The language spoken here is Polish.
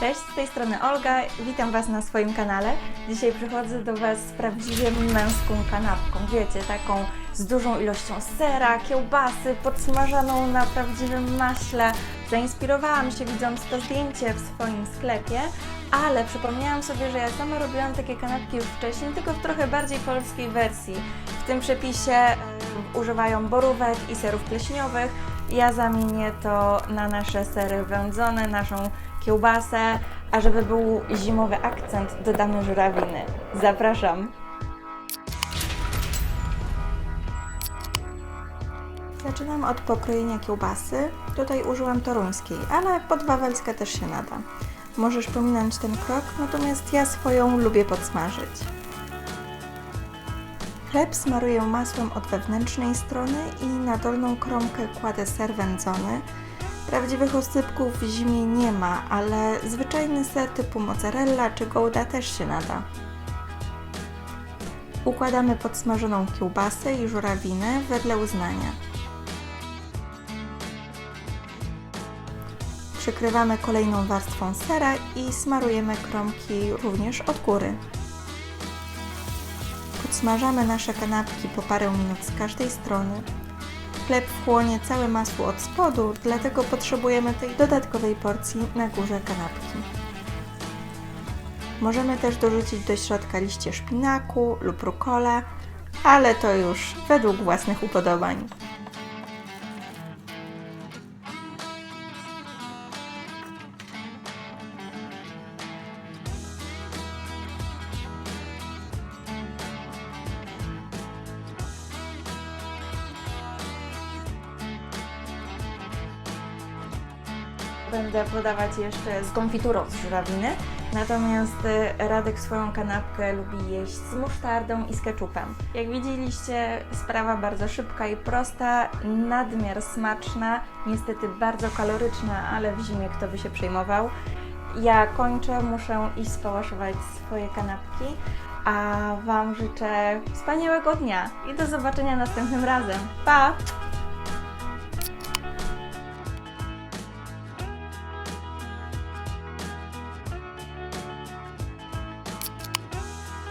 Cześć, z tej strony Olga, witam Was na swoim kanale. Dzisiaj przychodzę do Was z prawdziwie męską kanapką, wiecie, taką z dużą ilością sera, kiełbasy, podsmażaną na prawdziwym maśle. Zainspirowałam się widząc to zdjęcie w swoim sklepie, ale przypomniałam sobie, że ja sama robiłam takie kanapki już wcześniej, tylko w trochę bardziej polskiej wersji. W tym przepisie y, używają borówek i serów pleśniowych. Ja zamienię to na nasze sery wędzone, naszą kiełbasę, a żeby był zimowy akcent, dodamy żurawiny. Zapraszam! Zaczynam od pokrojenia kiełbasy. Tutaj użyłam toruńskiej, ale podwawelska też się nada. Możesz pominąć ten krok, natomiast ja swoją lubię podsmażyć. Chleb smaruję masłem od wewnętrznej strony i na dolną kromkę kładę ser wędzony. Prawdziwych osypków w zimie nie ma, ale zwyczajny ser typu mozzarella czy gouda też się nada. Układamy podsmażoną kiełbasę i żurawinę wedle uznania. Przykrywamy kolejną warstwą sera i smarujemy kromki również od góry. Podsmażamy nasze kanapki po parę minut z każdej strony. Chleb wchłonie całe masło od spodu, dlatego potrzebujemy tej dodatkowej porcji na górze kanapki. Możemy też dorzucić do środka liście szpinaku lub rukolę, ale to już według własnych upodobań. Będę podawać jeszcze z konfiturą z żurawiny, natomiast y, Radek swoją kanapkę lubi jeść z musztardą i z keczupem. Jak widzieliście, sprawa bardzo szybka i prosta, nadmiar smaczna, niestety bardzo kaloryczna, ale w zimie kto by się przejmował. Ja kończę, muszę iść spałaszować swoje kanapki, a Wam życzę wspaniałego dnia i do zobaczenia następnym razem. Pa!